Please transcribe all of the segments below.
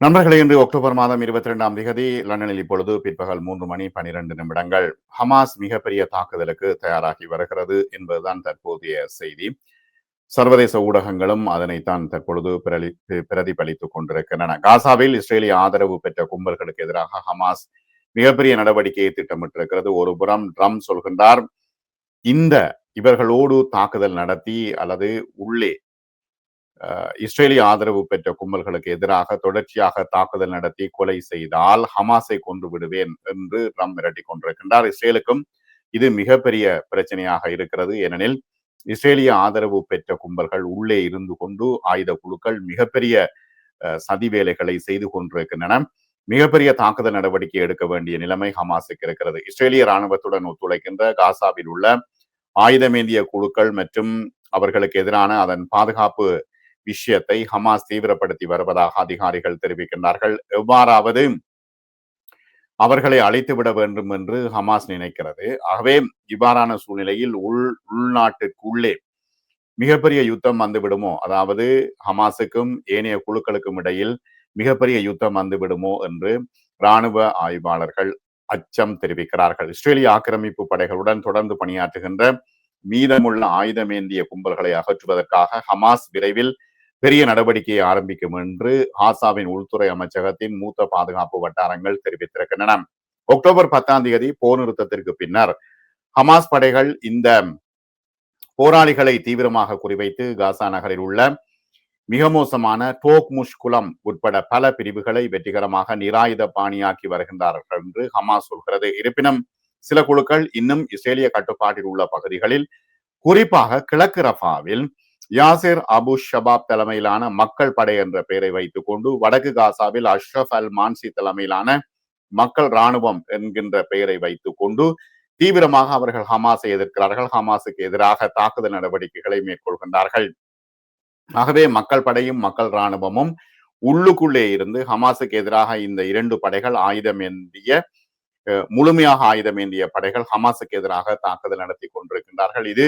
நண்பர்களே இன்று அக்டோபர் மாதம் இருபத்தி ரெண்டாம் திகதி லண்டனில் இப்பொழுது பிற்பகல் மூன்று மணி பனிரெண்டு நிமிடங்கள் ஹமாஸ் மிகப்பெரிய தாக்குதலுக்கு தயாராகி வருகிறது என்பதுதான் தற்போதைய செய்தி. சர்வதேச ஊடகங்களும் அதனைத்தான் தற்பொழுது பிரதிபலித்துக் கொண்டிருக்கின்றன. காசாவில் இஸ்ரேலிய ஆதரவு பெற்ற கும்பல்களுக்கு எதிராக ஹமாஸ் மிகப்பெரிய நடவடிக்கையை திட்டமிட்டிருக்கிறது. ஒரு புறம் ட்ரம் சொல்கின்றார் இந்த இவர்களோடு தாக்குதல் நடத்தி அல்லது உள்ளே இஸ்ரேலிய ஆதரவு பெற்ற கும்பல்களுக்கு எதிராக தொடர்ச்சியாக தாக்குதல் நடத்தி கொலை செய்தால் ஹமாஸை கொண்டு விடுவேன் என்று ட்ரம் மிரட்டி கொண்டிருக்கின்றார். இஸ்ரேலுக்கும் இது மிகப்பெரிய பிரச்சனையாக இருக்கிறது. ஏனெனில் இஸ்ரேலிய ஆதரவு பெற்ற கும்பல்கள் உள்ளே இருந்து கொண்டு ஆயுத குழுக்கள் மிகப்பெரிய சதி வேலைகளை செய்து கொண்டிருக்கின்றன. மிகப்பெரிய தாக்குதல் நடவடிக்கை எடுக்க வேண்டிய நிலைமை ஹமாஸுக்கு இருக்கிறது. இஸ்ரேலிய ராணுவத்துடன் ஒத்துழைக்கின்ற காசாவில் உள்ள ஆயுதமேந்திய குழுக்கள் மற்றும் அவர்களுக்கு எதிரான அதன் பாதுகாப்பு விஷயத்தை ஹமாஸ் தீவிரப்படுத்தி வருவதாக அதிகாரிகள் தெரிவிக்கின்றார்கள். எவ்வாறாவது அவர்களை அழைத்து விட வேண்டும் என்று ஹமாஸ் நினைக்கிறது. ஆகவே இவ்வாறான சூழ்நிலையில் உள் உள்நாட்டுக்குள்ளே மிகப்பெரிய யுத்தம் வந்து விடுமோ அதாவது ஹமாஸுக்கும் ஏனைய குழுக்களுக்கும் இடையில் மிகப்பெரிய யுத்தம் வந்து விடுமோ என்று இராணுவ ஆய்வாளர்கள் அச்சம் தெரிவிக்கிறார்கள். இஸ்ரேலிய ஆக்கிரமிப்பு படைகளுடன் தொடர்ந்து பணியாற்றுகின்ற மீதமுள்ள ஆயுதமேந்திய கும்பல்களை அகற்றுவதற்காக ஹமாஸ் விரைவில் பெரிய நடவடிக்கையை ஆரம்பிக்கும் என்று ஹாசாவின் உள்துறை அமைச்சகத்தின் மூத்த பாதுகாப்பு வட்டாரங்கள் தெரிவித்திருக்கின்றன. அக்டோபர் பத்தாம் தேதி போர் நிறுத்தத்திற்கு பின்னர் ஹமாஸ் படைகள் இந்த போராளிகளை தீவிரமாக குறிவைத்து காசா நகரில் உள்ள மிக மோசமான டோக் முஷ் குளம் உட்பட பல பிரிவுகளை வெற்றிகரமாக நிராயுத பாணியாக்கி வருகின்றார்கள் என்று ஹமாஸ் சொல்கிறது. இருப்பினும் சில குழுக்கள் இன்னும் இஸ்ரேலிய கட்டுப்பாட்டில் உள்ள பகுதிகளில் குறிப்பாக கிழக்கு ரஃபாவில் யாசிர் அபு ஷபாப் தலைமையிலான மக்கள் படை என்ற பெயரை வைத்துக் கொண்டு வடக்கு காசாவில் அஷ்ரப் அல் மான்சி தலைமையிலான மக்கள் இராணுவம் என்கின்ற பெயரை வைத்துக் கொண்டு தீவிரமாக அவர்கள் ஹமாஸை எதிர்க்கிறார்கள். ஹமாஸுக்கு எதிராக தாக்குதல் நடவடிக்கைகளை மேற்கொள்கின்றார்கள். ஆகவே மக்கள் படையும் மக்கள் இராணுவமும் உள்ளுக்குள்ளே இருந்து ஹமாஸுக்கு எதிராக இந்த இரண்டு படைகள் ஆயுதம் ஏந்திய முழுமையாக ஆயுதம் ஏந்திய படைகள் ஹமாஸுக்கு எதிராக தாக்குதல் நடத்தி கொண்டிருக்கின்றார்கள். இது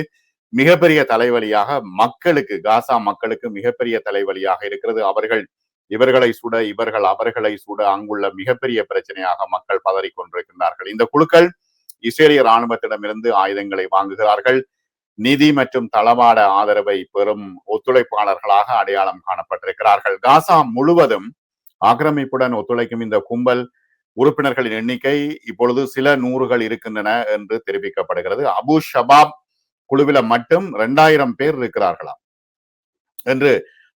மிகப்பெரிய தலைவலியாக மக்களுக்கு காசா மக்களுக்கு மிகப்பெரிய தலைவலியாக இருக்கிறது. அவர்கள் இவர்களை சுட இவர்கள் அவர்களை சுட அங்குள்ள மிகப்பெரிய பிரச்சனையாக மக்கள் பதறி கொண்டிருக்கின்றார்கள் இந்த குழுக்கள் இஸ்ரேலிய இராணுவத்திடமிருந்து ஆயுதங்களை வாங்குகிறார்கள். நிதி மற்றும் தளவாட ஆதரவை பெறும் ஒத்துழைப்பாளர்களாக அடையாளம் காணப்பட்டிருக்கிறார்கள். காசா முழுவதும் ஆக்கிரமிப்புடன் ஒத்துழைக்கும் இந்த கும்பல் உறுப்பினர்களின் எண்ணிக்கை இப்பொழுது சில நூறுகள் இருக்கின்றன என்று தெரிவிக்கப்படுகிறது. அபு ஷபாப் குழுவில மட்டும் ரெண்டாயிரம் பேர் இருக்கிறார்களாம் என்று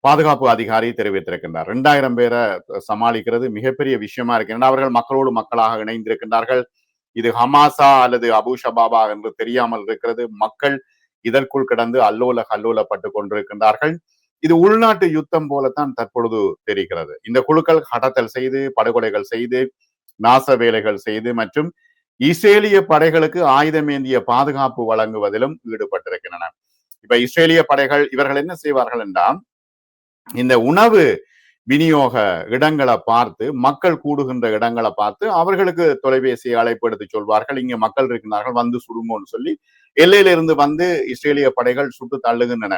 பாதுகாப்பு அதிகாரி தெரிவித்திருக்கின்றார். ரெண்டாயிரம் பேரை சமாளிக்கிறது மிகப்பெரிய விஷயமா இருக்கின்றன அவர்கள் மக்களோடு மக்களாக இணைந்திருக்கின்றார்கள். இது ஹமாசா அல்லது அபு ஷபாபா என்று தெரியாமல் இருக்கிறது. மக்கள் இதற்குள் கிடந்து அல்லோல கல்லோலப்பட்டு கொண்டிருக்கின்றார்கள். இது உள்நாட்டு யுத்தம் போலத்தான் தற்பொழுது தெரிகிறது. இந்த குழுக்கள் கடத்தல் செய்து படுகொலைகள் செய்து நாச வேலைகள் செய்து மற்றும் இஸ்ரேலிய படைகளுக்கு ஆயுதமேந்திய பாதுகாப்பு வழங்குவதிலும் ஈடுபட்டிருக்கின்றன. இப்ப இஸ்ரேலிய படைகள் இவர்கள் என்ன செய்வார்கள் என்றால் இந்த உணவு விநியோக இடங்களை பார்த்து மக்கள் கூடுகின்ற இடங்களை பார்த்து அவர்களுக்கு தொலைபேசி அழைப்பு எடுத்து சொல்வார்கள். இங்க மக்கள் இருக்கிறார்கள் வந்து சுடுங்கோன்னு சொல்லி எல்லையிலிருந்து வந்து இஸ்ரேலிய படைகள் சுட்டு தள்ளுகின்றன.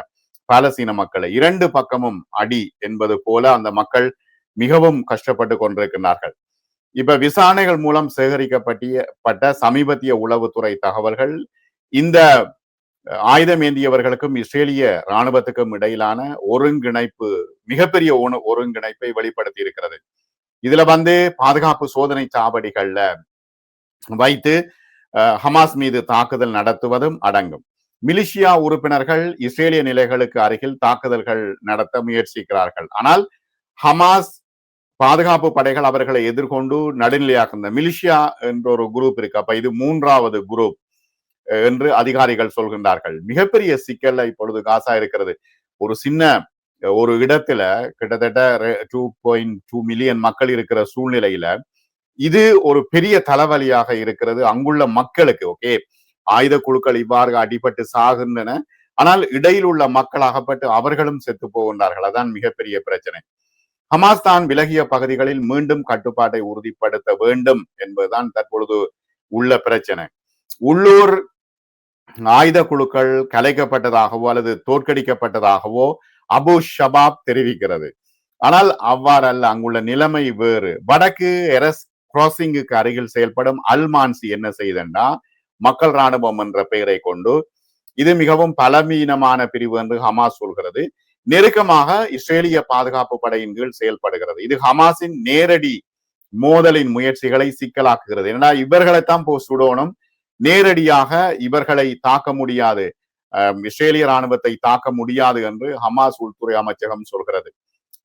பாலசீன மக்களை. இரண்டு பக்கமும் அடி என்பது போல அந்த மக்கள் மிகவும் கஷ்டப்பட்டு கொண்டிருக்கிறார்கள் இப்ப விசாரணைகள் மூலம் சேகரிக்கப்பட்ட சமீபத்திய உளவுத்துறை தகவல்கள் இந்த ஆயுதம் ஏந்தியவர்களுக்கும் இஸ்ரேலிய இராணுவத்துக்கும் இடையிலான ஒருங்கிணைப்பு மிகப்பெரிய ஒருங்கிணைப்பை வெளிப்படுத்தி இருக்கிறது இதுல வந்து பாதுகாப்பு சோதனை சாவடிகள்ல வைத்து ஹமாஸ் மீது தாக்குதல் நடத்துவதும் அடங்கும். மிலிஷியா உறுப்பினர்கள் இஸ்ரேலிய நிலைகளுக்கு அருகில் தாக்குதல்கள் நடத்த முயற்சிக்கிறார்கள். ஆனால் ஹமாஸ் பாதுகாப்பு படைகள் அவர்களை எதிர்கொண்டு நடுநிலையாக்குந்த மிலிஷியா என்ற ஒரு குரூப் இருக்கு. அப்ப இது மூன்றாவது குரூப் என்று அதிகாரிகள் சொல்கின்றார்கள். மிகப்பெரிய சிக்கல்ல இப்பொழுது காசா இருக்கிறது. ஒரு சின்ன ஒரு இடத்துல கிட்டத்தட்ட டூ பாயிண்ட் டூ மில்லியன் மக்கள் இருக்கிற சூழ்நிலையில இது ஒரு பெரிய தலைவலியாக இருக்கிறது. அங்குள்ள மக்களுக்கு ஓகே? ஆயுத குழுக்கள் இவ்வாறு அடிபட்டு சாகின்றன. ஆனால் இடையில் உள்ள மக்கள் அகப்பட்டு அவர்களும் செத்து போகின்றார்கள். அதான் மிகப்பெரிய பிரச்சனை. ஹமாஸ் தான் விலகிய பகுதிகளில் மீண்டும் கட்டுப்பாட்டை உறுதிப்படுத்த வேண்டும் என்பதுதான் தற்பொழுது உள்ள பிரச்சனை. உள்ளூர் ஆயுத குழுக்கள் கலைக்கப்பட்டதாகவோ அல்லது தோற்கடிக்கப்பட்டதாகவோ அபு ஷபாப் தெரிவிக்கிறது. ஆனால் அவ்வாறு அல்ல அங்குள்ள நிலைமை வேறு. வடக்கு எரஸ் கிராசிங்குக்கு அருகில் செயல்படும் அல்மான்சி என்ன செய்தன்னா மக்கள் ராணுவம் என்ற பெயரை கொண்டு இது மிகவும் பலவீனமான பிரிவு என்று ஹமாஸ் சொல்கிறது. நெருக்கமாக இஸ்ரேலிய பாதுகாப்பு படையின் கீழ் செயல்படுகிறது. இது ஹமாஸின் நேரடி மோதலின் முயற்சிகளை சிக்கலாக்குகிறது. ஏன்னா இவர்களைத்தான் போ சுடோனும் நேரடியாக இவர்களை தாக்க முடியாது. இஸ்ரேலிய ராணுவத்தை தாக்க முடியாது என்று ஹமாஸ் உள்துறை அமைச்சகம் சொல்கிறது.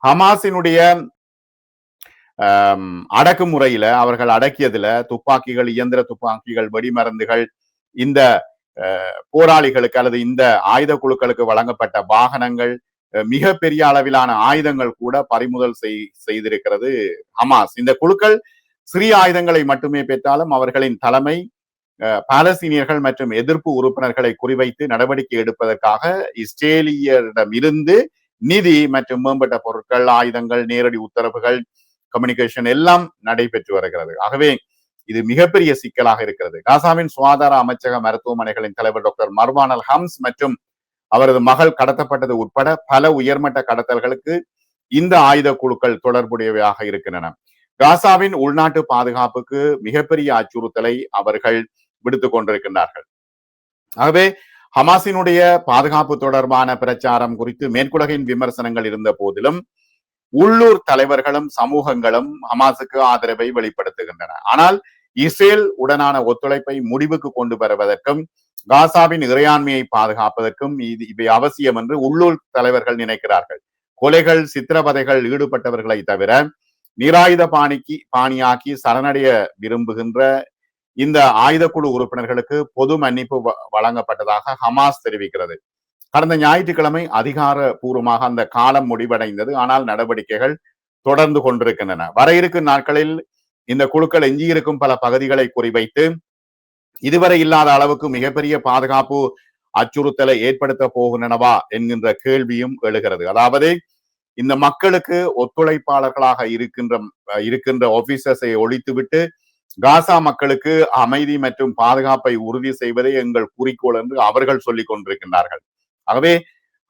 ஹமாஸினுடைய அடக்குமுறையில அவர்கள் அடக்கியதுல துப்பாக்கிகள் இயந்திர துப்பாக்கிகள் வெடிமருந்துகள் இந்த போராளிகளுக்கு அல்லது இந்த ஆயுத குழுக்களுக்கு வழங்கப்பட்ட வாகனங்கள் மிக பெரிய அளவிலான ஆயுதங்கள் கூட பறிமுதல் செய்திருக்கிறது ஹமாஸ். இந்த குழுக்கள் சிறிய ஆயுதங்களை மட்டுமே பெற்றாலும் அவர்களின் தலைமை பாலஸ்தீனியர்கள் மற்றும் எதிர்ப்பு உறுப்பினர்களை குறிவைத்து நடவடிக்கை எடுப்பதற்காக இஸ்ரேலியரிடம் இருந்து நிதி மற்றும் மேம்பட்ட பொருட்கள் ஆயுதங்கள் நேரடி உத்தரவுகள் கம்யூனிகேஷன் எல்லாம் நடைபெற்று வருகிறது. ஆகவே இது மிகப்பெரிய சிக்கலாக இருக்கிறது. காசாவின் சுகாதார அமைச்சக மருத்துவமனைகளின் தலைவர் டாக்டர் மர்வானல் ஹம்ஸ் மற்றும் அவரது மகள் கடத்தப்பட்டது உட்பட பல உயர்மட்ட கடத்தல்களுக்கு இந்த ஆயுத குழுக்கள் தொடர்புடையவையாக இருக்கின்றன. காசாவின் உள்நாட்டு பாதுகாப்புக்கு மிகப்பெரிய அச்சுறுத்தலை அவர்கள் விடுத்துக் கொண்டிருக்கின்றார்கள். ஆகவே ஹமாஸினுடைய பாதுகாப்பு தொடர்பான பிரச்சாரம் குறித்து மேற்குலகின் விமர்சனங்கள் இருந்த போதிலும் உள்ளூர் தலைவர்களும் சமூகங்களும் ஹமாஸுக்கு ஆதரவை வெளிப்படுத்துகின்றன. ஆனால் இஸ்ரேல் உடனான ஒத்துழைப்பை முடிவுக்கு கொண்டு வருவதற்கும் காசாவின் இறையாண்மையை பாதுகாப்பதற்கும் இது இவை அவசியம் என்று உள்ளூர் தலைவர்கள் நினைக்கிறார்கள். கொலைகள் சித்திரவதைகள் ஈடுபட்டவர்களை தவிர நிராயுத பாணிக்கு பாணியாக்கி சரணடைய விரும்புகின்ற இந்த ஆயுதக்குழு உறுப்பினர்களுக்கு பொது மன்னிப்பு வழங்கப்பட்டதாக ஹமாஸ் தெரிவிக்கிறது. கடந்த ஞாயிற்றுக்கிழமை அதிகாரபூர்வமாக அந்த காலம் முடிவடைந்தது. ஆனால் நடவடிக்கைகள் தொடர்ந்து கொண்டிருக்கின்றன. வர இருக்கும் நாட்களில் இந்த குழுக்கள் எஞ்சியிருக்கும் பல பகுதிகளை குறிவைத்து இதுவரை இல்லாத அளவுக்கு மிகப்பெரிய பாதுகாப்பு அச்சுறுத்தலை ஏற்படுத்த போகின்றனவா என்கின்ற கேள்வியும் எழுகிறது. அதாவது இந்த மக்களுக்கு ஒத்துழைப்பாளர்களாக இருக்கின்ற இருக்கின்ற ஆபீசர்ஸை ஒழித்துவிட்டு காசா மக்களுக்கு அமைதி மற்றும் பாதுகாப்பை உறுதி செய்வதே எங்கள் குறிக்கோள் என்று அவர்கள் சொல்லிக் கொண்டிருக்கின்றார்கள். ஆகவே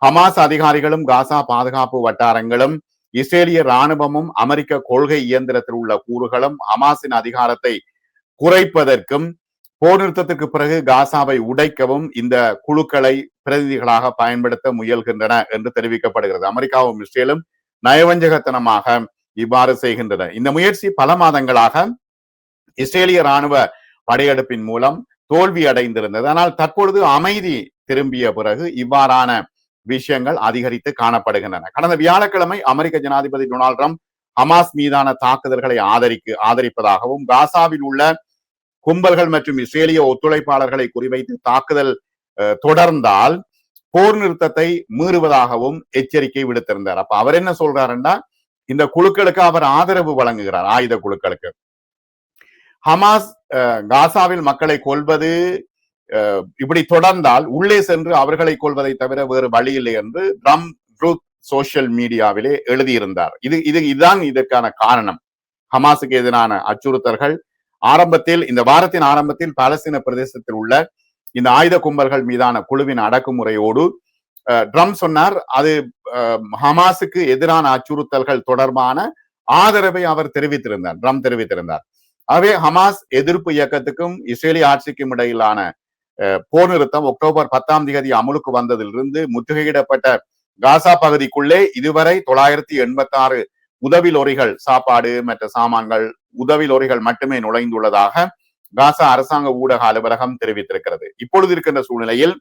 ஹமாஸ் அதிகாரிகளும் காசா பாதுகாப்பு வட்டாரங்களும் இஸ்ரேலிய ராணுவமும் அமெரிக்க கொள்கை இயந்திரத்தில் உள்ள கூறுகளும் ஹமாஸின் அதிகாரத்தை குறைப்பதற்கும் போர் நிறுத்தத்துக்கு பிறகு காசாவை உடைக்கவும் இந்த குழுக்களை பிரதிநிதிகளாக பயன்படுத்த முயல்கின்றன என்று தெரிவிக்கப்படுகிறது. அமெரிக்காவும் இஸ்ரேலும் நயவஞ்சகத்தனமாக இவ்வாறு செய்கின்றன. இந்த முயற்சி பல மாதங்களாக இஸ்ரேலிய ராணுவ படையெடுப்பின் மூலம் தோல்வி அடைந்திருந்தது. ஆனால் தற்பொழுது அமைதி திரும்பிய பிறகு இவ்வாறான விஷயங்கள் அதிகரித்து காணப்படுகின்றன. கடந்த வியாழக்கிழமை அமெரிக்க ஜனாதிபதி டொனால்ட் ட்ரம்ப் ஹமாஸ் மீதான தாக்குதல்களை ஆதரிக்கு ஆதரிப்பதாகவும் காசாவில் உள்ள கும்பல்கள் மற்றும் இஸ்ரேலிய ஒத்துழைப்பாளர்களை குறிவைத்து தாக்குதல் தொடர்ந்தால் போர் நிறுத்தத்தை மீறுவதாகவும் எச்சரிக்கை விடுத்திருந்தார். அப்ப அவர் என்ன சொல்றாருன்னா இந்த குழுக்களுக்கு அவர் ஆதரவு வழங்குகிறார் ஆயுத குழுக்களுக்கு. ஹமாஸ் காசாவில் மக்களை கொல்வது இப்படி தொடர்ந்தால் உள்ளே சென்று அவர்களை கொள்வதை தவிர வேறு வழி இல்லை என்று ட்ரம் ட்ரூத் சோசியல் மீடியாவிலே எழுதியிருந்தார். இது இது இதுதான் இதற்கான காரணம். ஹமாஸுக்கு எதிரான அச்சுறுத்தல்கள் ஆரம்பத்தில் இந்த வாரத்தின் ஆரம்பத்தில் பாலஸ்தீன பிரதேசத்தில் உள்ள இந்த ஆயுத கும்பல்கள் மீதான குழுவின் அடக்குமுறையோடு ட்ரம் சொன்னார் அது ஹமாஸுக்கு எதிரான அச்சுறுத்தல்கள் தொடர்பான ஆதரவை அவர் தெரிவித்திருந்தார் ட்ரம் தெரிவித்திருந்தார். ஆகவே ஹமாஸ் எதிர்ப்பு இயக்கத்துக்கும் இஸ்ரேலி ஆட்சிக்கும் இடையிலான போர் நிறுத்தம் அக்டோபர் பத்தாம் தேதி அமுலுக்கு வந்ததிலிருந்து முற்றுகையிடப்பட்ட காசா பகுதிக்குள்ளே இதுவரை தொள்ளாயிரத்தி எண்பத்தி ஆறு உதவி லொரிகள் சாப்பாடு மற்ற சாமான்கள் உதவி லொரிகள் மட்டுமே நுழைந்துள்ளதாக காசா அரசாங்க ஊடக அலுவலகம் தெரிவித்திருக்கிறது. இப்பொழுது இருக்கின்ற சூழ்நிலையில்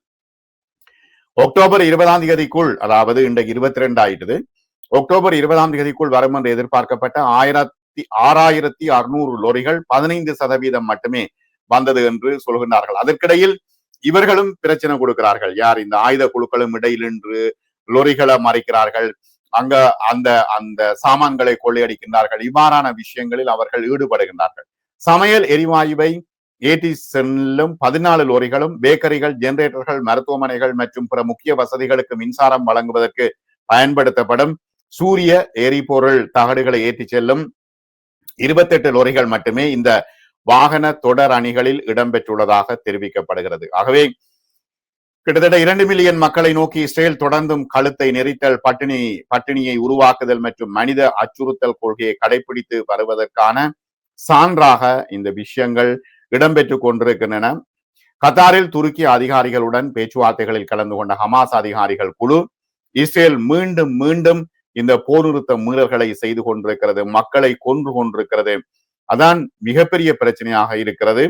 அக்டோபர் இருபதாம் தேதிக்குள் அதாவது இன்றைக்கு இருபத்தி ரெண்டு ஆயிட்டது அக்டோபர் இருபதாம் தேதிக்குள் வரும் என்று எதிர்பார்க்கப்பட்ட ஆயிரத்தி ஆறாயிரத்தி அறுநூறு லொரிகள் பதினைந்து சதவீதம் மட்டுமே வந்தது என்று சொல்கின்றார்கள். அதற்கிடையில் இவர்களும் பிரச்சனை கொடுக்கிறார்கள். யார் இந்த ஆயுத குழுக்களும் இடையில் என்று லொரிகளை மறைக்கிறார்கள். அங்க அந்த அந்த சாமான்களை கொள்ளையடிக்கின்றார்கள். இவ்வாறான விஷயங்களில் அவர்கள் ஈடுபடுகின்றார்கள். சமையல் எரிவாயுவை ஏடி செல்லும் பதினாலு லோரிகளும் பேக்கரிகள் ஜெனரேட்டர்கள் மருத்துவமனைகள் மற்றும் பிற முக்கிய வசதிகளுக்கு மின்சாரம் வழங்குவதற்கு பயன்படுத்தப்படும் சூரிய எரிபொருள் தகடுகளை ஏற்றி செல்லும் இருபத்தெட்டு லோரிகள் மட்டுமே இந்த வாகன தொடர் அணிகளில் இடம்பெற்றுள்ளதாக தெரிவிக்கப்படுகிறது. ஆகவே கிட்டத்தட்ட இரண்டு மில்லியன் மக்களை நோக்கி இஸ்ரேல் தொடர்ந்தும் கழுத்தை நெரித்தல் பட்டினி பட்டினியை உருவாக்குதல் மற்றும் மனித அச்சுறுத்தல் கொள்கையை கடைபிடித்து வருவதற்கான சான்றாக இந்த விஷயங்கள் இடம்பெற்று கொண்டிருக்கின்றன. கத்தாரில் துருக்கி அதிகாரிகளுடன் பேச்சுவார்த்தைகளில் கலந்து கொண்ட ஹமாஸ் அதிகாரிகள் குழு இஸ்ரேல் மீண்டும் மீண்டும் இந்த போர் நிறுத்த மீறல்களை செய்து கொண்டிருக்கிறது மக்களை கொன்று கொண்டிருக்கிறது. அதான் மிகப்பெரிய பிரச்சனையாக இருக்கிறது.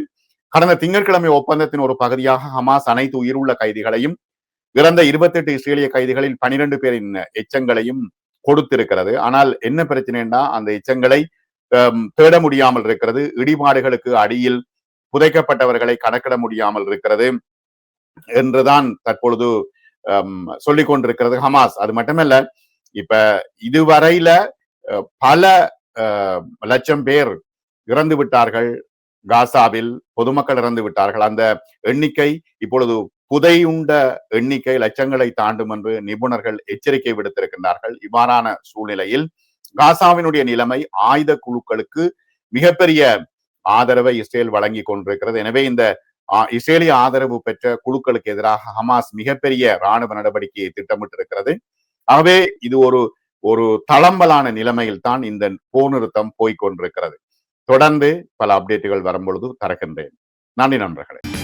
கடந்த திங்கட்கிழமை ஒப்பந்தத்தின் ஒரு பகுதியாக ஹமாஸ் அனைத்து உயிருள்ள கைதிகளையும் இறந்த இருபத்தெட்டு இஸ்ரேலிய கைதிகளில் பனிரெண்டு பேரின் எச்சங்களையும் கொடுத்திருக்கிறது. ஆனால் என்ன பிரச்சனைன்னா அந்த எச்சங்களை தேட முடியாமல் இருக்கிறது. இடிபாடுகளுக்கு அடியில் புதைக்கப்பட்டவர்களை கணக்கிட முடியாமல் இருக்கிறது என்றுதான் தற்பொழுது சொல்லிக் கொண்டிருக்கிறது ஹமாஸ். அது மட்டுமல்ல இப்ப இதுவரையில பல லட்சம் பேர் இறந்து விட்டார்கள். காசாவில் பொதுமக்கள் இறந்து விட்டார்கள். அந்த எண்ணிக்கை இப்பொழுது புதையுண்ட எண்ணிக்கை லட்சங்களை தாண்டும் என்று நிபுணர்கள் எச்சரிக்கை விடுத்திருக்கின்றார்கள். இவ்வாறான சூழ்நிலையில் காசாவினுடைய நிலைமை ஆயுத குழுக்களுக்கு மிகப்பெரிய ஆதரவை இஸ்ரேல் வழங்கி கொண்டிருக்கிறது. எனவே இந்த இஸ்ரேலிய ஆதரவு பெற்ற குழுக்களுக்கு எதிராக ஹமாஸ் மிகப்பெரிய ராணுவ நடவடிக்கையை திட்டமிட்டிருக்கிறது. ஆகவே இது ஒரு ஒரு தளம்பலான நிலைமையில் தான் இந்த போர் நிறுத்தம் போய்கொண்டிருக்கிறது தொடர்ந்து பல அப்டேட்டுகள் வரும்பொழுது தரக்கின்றேன் நன்றி நண்பர்களே.